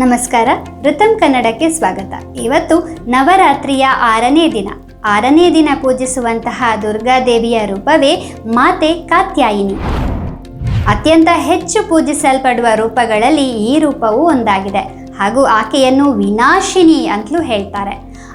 ನಮಸ್ಕಾರ. ಋತಂ ಕನ್ನಡಕ್ಕೆ ಸ್ವಾಗತ. ಇವತ್ತು ನವರಾತ್ರಿಯ ಆರನೇ ದಿನ. ಆರನೇ ದಿನ ಪೂಜಿಸುವಂತಹ ದುರ್ಗಾದೇವಿಯ ರೂಪವೇ ಮಾತೆ ಕಾತ್ಯಾಯಿನಿ. ಅತ್ಯಂತ ಹೆಚ್ಚು ಪೂಜಿಸಲ್ಪಡುವ ರೂಪಗಳಲ್ಲಿ ಈ ರೂಪವೂ ಒಂದಾಗಿದೆ. ಹಾಗೂ ಆಕೆಯನ್ನು ವಿನಾಶಿನಿ ಅಂತಲೂ ಹೇಳ್ತಾರೆ.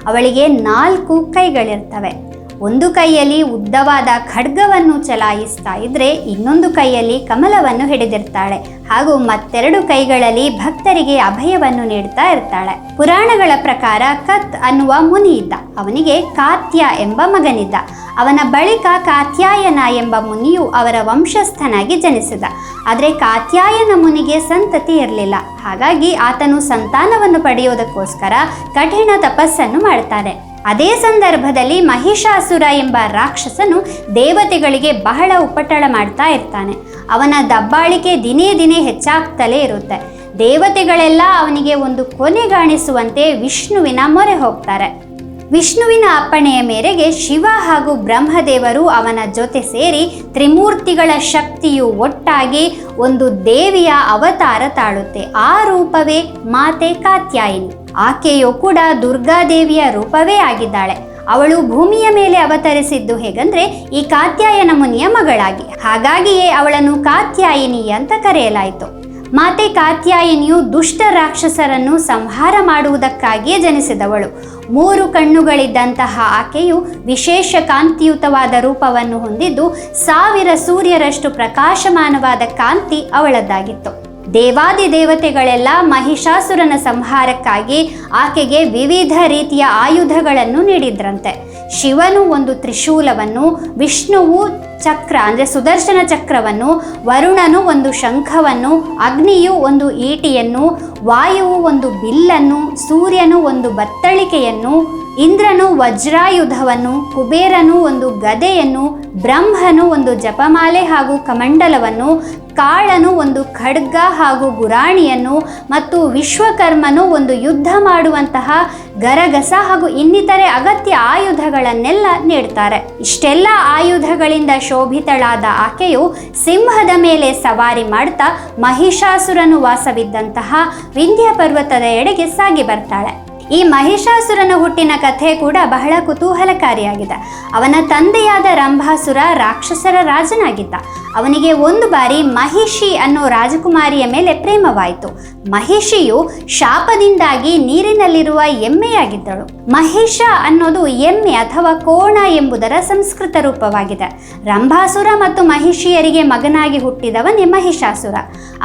ಅವಳಿಗೆ ನಾಲ್ಕು ಕೈಗಳಿರ್ತವೆ. ಒಂದು ಕೈಯಲ್ಲಿ ಉದ್ದವಾದ ಖಡ್ಗವನ್ನು ಚಲಾಯಿಸ್ತಾ ಇದ್ರೆ ಇನ್ನೊಂದು ಕೈಯಲ್ಲಿ ಕಮಲವನ್ನು ಹಿಡಿದಿರ್ತಾಳೆ. ಹಾಗೂ ಮತ್ತೆರಡು ಕೈಗಳಲ್ಲಿ ಭಕ್ತರಿಗೆ ಅಭಯವನ್ನು ನೀಡ್ತಾ ಇರ್ತಾಳೆ. ಪುರಾಣಗಳ ಪ್ರಕಾರ ಕತ್ ಅನ್ನುವ ಮುನಿ ಇದ್ದ. ಅವನಿಗೆ ಕಾತ್ಯ ಎಂಬ ಮಗನಿದ್ದ. ಅವನ ಬಳಿಕ ಕಾತ್ಯಾಯನ ಎಂಬ ಮುನಿಯು ಅವರ ವಂಶಸ್ಥನಾಗಿ ಜನಿಸಿದ. ಆದರೆ ಕಾತ್ಯಾಯನ ಮುನಿಗೆ ಸಂತತಿ ಇರಲಿಲ್ಲ. ಹಾಗಾಗಿ ಆತನು ಸಂತಾನವನ್ನು ಪಡೆಯೋದಕ್ಕೋಸ್ಕರ ಕಠಿಣ ತಪಸ್ಸನ್ನು ಮಾಡ್ತಾನೆ. ಅದೇ ಸಂದರ್ಭದಲ್ಲಿ ಮಹಿಷಾಸುರ ಎಂಬ ರಾಕ್ಷಸನು ದೇವತೆಗಳಿಗೆ ಬಹಳ ಉಪಟಳ ಮಾಡ್ತಾ ಇರ್ತಾನೆ. ಅವನ ದಬ್ಬಾಳಿಕೆ ದಿನೇ ದಿನೇ ಹೆಚ್ಚಾಗ್ತಲೇ ಇರುತ್ತೆ. ದೇವತೆಗಳೆಲ್ಲ ಅವನಿಗೆ ಒಂದು ಕೊನೆಗಾಣಿಸುವಂತೆ ವಿಷ್ಣುವಿನ ಮೊರೆ ಹೋಗ್ತಾರೆ. ವಿಷ್ಣುವಿನ ಅಪ್ಪಣೆಯ ಮೇರೆಗೆ ಶಿವ ಹಾಗೂ ಬ್ರಹ್ಮದೇವರು ಅವನ ಜೊತೆ ಸೇರಿ ತ್ರಿಮೂರ್ತಿಗಳ ಶಕ್ತಿಯು ಒಟ್ಟಾಗಿ ಒಂದು ದೇವಿಯ ಅವತಾರ ತಾಳುತ್ತೆ. ಆ ರೂಪವೇ ಮಾತೆ ಕಾತ್ಯಾಯಿನಿ. ಆಕೆಯು ಕೂಡ ದುರ್ಗಾದೇವಿಯ ರೂಪವೇ ಆಗಿದ್ದಾಳೆ. ಅವಳು ಭೂಮಿಯ ಮೇಲೆ ಅವತರಿಸಿದ್ದು ಹೇಗಂದ್ರೆ ಈ ಕಾತ್ಯಾಯನ ಮುನಿಯ ಮಗಳಾಗಿ. ಹಾಗಾಗಿಯೇ ಅವಳನ್ನು ಕಾತ್ಯಾಯಿನಿ ಅಂತ ಕರೆಯಲಾಯಿತು. ಮಾತೆ ಕಾತ್ಯಾಯಿನಿಯು ದುಷ್ಟ ರಾಕ್ಷಸರನ್ನು ಸಂಹಾರ ಮಾಡುವುದಕ್ಕಾಗಿಯೇ ಜನಿಸಿದವಳು. ಮೂರು ಕಣ್ಣುಗಳಿದ್ದಂತಹ ಆಕೆಯು ವಿಶೇಷ ಕಾಂತಿಯುತವಾದ ರೂಪವನ್ನು ಹೊಂದಿದ್ದು ಸಾವಿರ ಸೂರ್ಯರಷ್ಟು ಪ್ರಕಾಶಮಾನವಾದ ಕಾಂತಿ ಅವಳದ್ದಾಗಿತ್ತು. ದೇವಾದಿ ದೇವತೆಗಳೆಲ್ಲ ಮಹಿಷಾಸುರನ ಸಂಹಾರಕ್ಕಾಗಿ ಆಕೆಗೆ ವಿವಿಧ ರೀತಿಯ ಆಯುಧಗಳನ್ನು ನೀಡಿದ್ರಂತೆ. ಶಿವನು ಒಂದು ತ್ರಿಶೂಲವನ್ನು, ವಿಷ್ಣುವು ಚಕ್ರ, ಅಂದರೆ ಸುದರ್ಶನ ಚಕ್ರವನ್ನು, ವರುಣನು ಒಂದು ಶಂಖವನ್ನು, ಅಗ್ನಿಯು ಒಂದು ಈಟಿಯನ್ನು, ವಾಯುವು ಒಂದು ಬಿಲ್ಲನ್ನು, ಸೂರ್ಯನು ಒಂದು ಬತ್ತಳಿಕೆಯನ್ನು, ಇಂದ್ರನು ವಜ್ರಾಯುಧವನ್ನು, ಕುಬೇರನು ಒಂದು ಗದೆಯನ್ನು, ಬ್ರಹ್ಮನು ಒಂದು ಜಪಮಾಲೆ ಹಾಗೂ ಕಮಂಡಲವನ್ನು ಕಾಳನು ಒಂದು ಖಡ್ಗ ಹಾಗೂ ಗುರಾಣಿಯನ್ನು ಮತ್ತು ವಿಶ್ವಕರ್ಮನು ಒಂದು ಯುದ್ಧ ಮಾಡುವಂತಹ ಗರಗಸ ಹಾಗೂ ಇನ್ನಿತರೆ ಅಗತ್ಯ ಆಯುಧಗಳನ್ನೆಲ್ಲ ನೀಡ್ತಾರೆ. ಇಷ್ಟೆಲ್ಲ ಆಯುಧಗಳಿಂದ ಶೋಭಿತಳಾದ ಆಕೆಯು ಸಿಂಹದ ಮೇಲೆ ಸವಾರಿ ಮಾಡ್ತಾ ಮಹಿಷಾಸುರನು ವಾಸವಿದ್ದಂತಹ ವಿಂಧ್ಯ ಪರ್ವತದ ಎಡೆಗೆ ಸಾಗಿ ಬರ್ತಾಳೆ. ಈ ಮಹಿಷಾಸುರನ ಹುಟ್ಟಿನ ಕಥೆ ಕೂಡ ಬಹಳ ಕುತೂಹಲಕಾರಿಯಾಗಿದೆ. ಅವನ ತಂದೆಯಾದ ರಂಭಾಸುರ ರಾಕ್ಷಸರ ರಾಜನಾಗಿದ್ದ. ಅವನಿಗೆ ಒಂದು ಬಾರಿ ಮಹಿಷಿ ಅನ್ನೋ ರಾಜಕುಮಾರಿಯ ಮೇಲೆ ಪ್ರೇಮವಾಯಿತು. ಮಹಿಷಿಯು ಶಾಪದಿಂದಾಗಿ ನೀರಿನಲ್ಲಿರುವ ಎಮ್ಮೆಯಾಗಿದ್ದಳು. ಮಹಿಷ ಅನ್ನೋದು ಎಮ್ಮೆ ಅಥವಾ ಕೋಣ ಎಂಬುದರ ಸಂಸ್ಕೃತ ರೂಪವಾಗಿದೆ. ರಂಭಾಸುರ ಮತ್ತು ಮಹಿಷಿಯರಿಗೆ ಮಗನಾಗಿ ಹುಟ್ಟಿದವನೇ ಮಹಿಷಾಸುರ.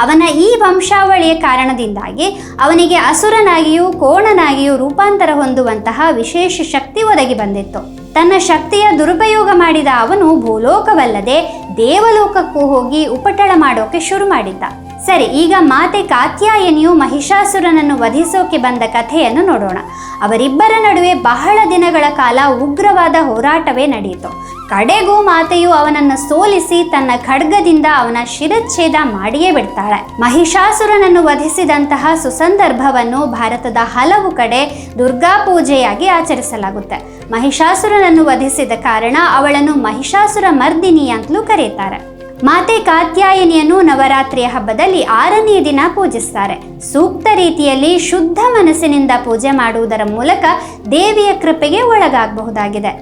ಅವನ ಈ ವಂಶಾವಳಿಯ ಕಾರಣದಿಂದಾಗಿ ಅವನಿಗೆ ಅಸುರನಾಗಿಯೂ ಕೋಣನಾಗಿಯೂ ರೂಪಾಂತರ ಹೊಂದುವಂತಹ ವಿಶೇಷ ಶಕ್ತಿ ಒದಗಿ ಬಂದಿತ್ತು. ತನ್ನ ಶಕ್ತಿಯ ದುರುಪಯೋಗ ಮಾಡಿದ ಅವನು ಭೂಲೋಕವಲ್ಲದೆ ದೇವಲೋಕಕ್ಕೂ ಹೋಗಿ ಉಪಟಳ ಮಾಡೋಕೆ ಶುರು ಮಾಡಿದ್ದ. ಸರಿ, ಈಗ ಮಾತೆ ಕಾತ್ಯಾಯನಿಯು ಮಹಿಷಾಸುರನನ್ನು ವಧಿಸೋಕೆ ಬಂದ ಕಥೆಯನ್ನು ನೋಡೋಣ. ಅವರಿಬ್ಬರ ನಡುವೆ ಬಹಳ ದಿನಗಳ ಕಾಲ ಉಗ್ರವಾದ ಹೋರಾಟವೇ ನಡೆಯಿತು. ಕಡೆಗೂ ಮಾತೆಯು ಅವನನ್ನು ಸೋಲಿಸಿ ತನ್ನ ಖಡ್ಗದಿಂದ ಅವನ ಶಿರಚ್ಛೇದ ಮಾಡಿಯೇ ಬಿಡ್ತಾಳೆ. ಮಹಿಷಾಸುರನನ್ನು ವಧಿಸಿದಂತಹ ಸುಸಂದರ್ಭವನ್ನು ಭಾರತದ ಹಲವು ಕಡೆ ದುರ್ಗಾ ಪೂಜೆಯಾಗಿ ಆಚರಿಸಲಾಗುತ್ತೆ. ಮಹಿಷಾಸುರನನ್ನು ವಧಿಸಿದ ಕಾರಣ ಅವಳನ್ನು ಮಹಿಷಾಸುರ ಮರ್ದಿನಿ ಅಂತಲೂ ಕರೆಯುತ್ತಾರೆ. ಮಾತೆ ಕಾತ್ಯಾಯನಿಯನ್ನು ನವರಾತ್ರಿಯ ಹಬ್ಬದಲ್ಲಿ ಆರನೇ ದಿನ ಪೂಜಿಸ್ತಾರೆ. ಸೂಕ್ತ ರೀತಿಯಲ್ಲಿ ಶುದ್ಧ ಮನಸ್ಸಿನಿಂದ ಪೂಜೆ ಮಾಡುವುದರ ಮೂಲಕ ದೇವಿಯ ಕೃಪೆಗೆ ಒಳಗಾಗಬಹುದಾಗಿದೆ.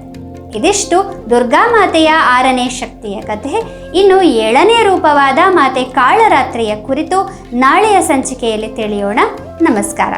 ಇದಿಷ್ಟು ದುರ್ಗಾ ಮಾತೆಯ ಆರನೇ ಶಕ್ತಿಯ ಕಥೆ. ಇನ್ನು ಏಳನೇ ರೂಪವಾದ ಮಾತೆ ಕಾಳರಾತ್ರಿಯ ಕುರಿತು ನಾಳೆಯ ಸಂಚಿಕೆಯಲ್ಲಿ ತಿಳಿಯೋಣ. ನಮಸ್ಕಾರ.